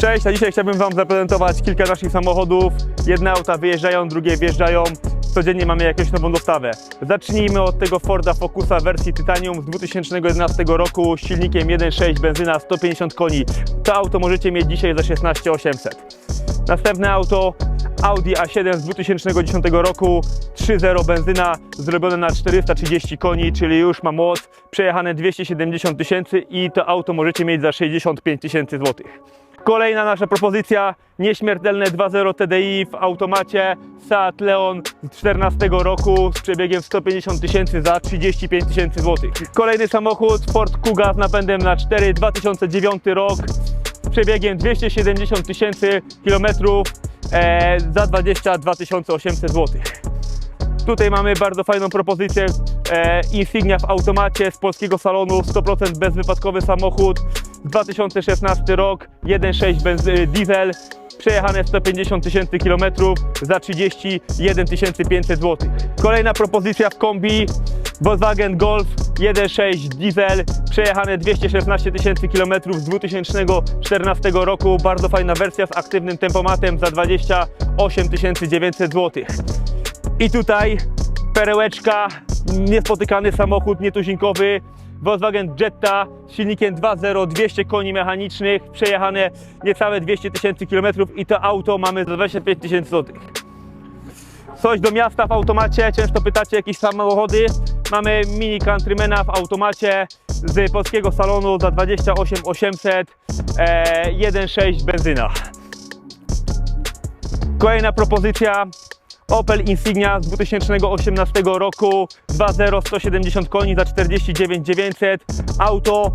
Cześć, a dzisiaj chciałbym Wam zaprezentować kilka naszych samochodów. Jedne auta wyjeżdżają, drugie wjeżdżają. Codziennie mamy jakąś nową dostawę. Zacznijmy od tego Forda Focusa wersji Titanium z 2011 roku z silnikiem 1.6 benzyna 150 koni. To auto możecie mieć dzisiaj za 16 800. Następne auto Audi A7 z 2010 roku 3.0 benzyna zrobione na 430 koni, czyli już ma moc, przejechane 270 tysięcy i to auto możecie mieć za 65 tysięcy złotych. Kolejna nasza propozycja, nieśmiertelne 2.0 TDI w automacie Seat Leon z 14 roku z przebiegiem 150 tysięcy za 35 tysięcy złotych. Kolejny samochód Ford Kuga z napędem na 4 2009 rok z przebiegiem 270 tysięcy kilometrów e, za 22 800 złotych. Tutaj mamy bardzo fajną propozycję e, Insignia w automacie z polskiego salonu, 100% bezwypadkowy samochód, 2016 rok, 1.6 benzy, diesel, przejechane 150 tysięcy kilometrów za 31 500 zł. Kolejna propozycja w kombi Volkswagen Golf 1.6 diesel, przejechane 216 tysięcy kilometrów z 2014 roku, bardzo fajna wersja z aktywnym tempomatem za 28 900 zł. I tutaj perełeczka, niespotykany samochód nietuzinkowy, Volkswagen Jetta z silnikiem 2.0, 200 koni mechanicznych, przejechane niecałe 200 tysięcy kilometrów i to auto mamy za 25 tysięcy złotych. Coś do miasta w automacie, często pytacie jakieś samochody. Mamy Mini Countrymana w automacie z polskiego salonu za 28 800, e, 1.6 benzyna. Kolejna propozycja Opel Insignia z 2018 roku 2.0 170 koni za 49 900 auto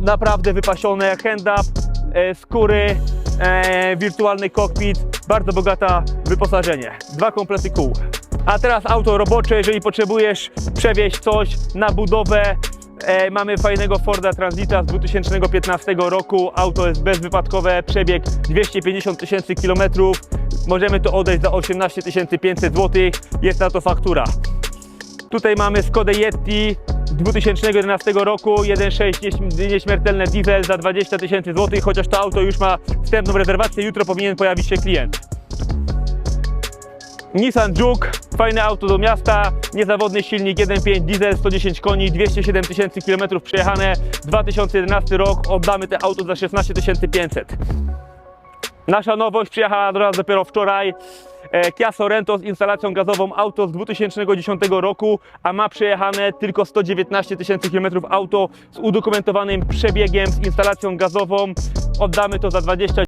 naprawdę wypasione hand-up, e, skóry, e, wirtualny kokpit bardzo bogata wyposażenie dwa komplety kół a teraz auto robocze, jeżeli potrzebujesz przewieźć coś na budowę E, mamy fajnego Forda Transita z 2015 roku. Auto jest bezwypadkowe, przebieg 250 tysięcy kilometrów. Możemy to odejść za 18 500 zł. Jest na to faktura. Tutaj mamy Skodę Yeti z 2011 roku, 1.6 nieś- nieśmiertelne diesel za 20 tysięcy złotych, chociaż to auto już ma wstępną rezerwację, jutro powinien pojawić się klient. Nissan Juke, fajne auto do miasta, niezawodny silnik 1.5 diesel, 110 koni, 207 tysięcy kilometrów przejechane, 2011 rok, oddamy te auto za 16 500. Nasza nowość przyjechała do nas dopiero wczoraj. E, Kia Sorento z instalacją gazową, auto z 2010 roku, a ma przejechane tylko 119 tysięcy kilometrów auto z udokumentowanym przebiegiem, z instalacją gazową. Oddamy to za 20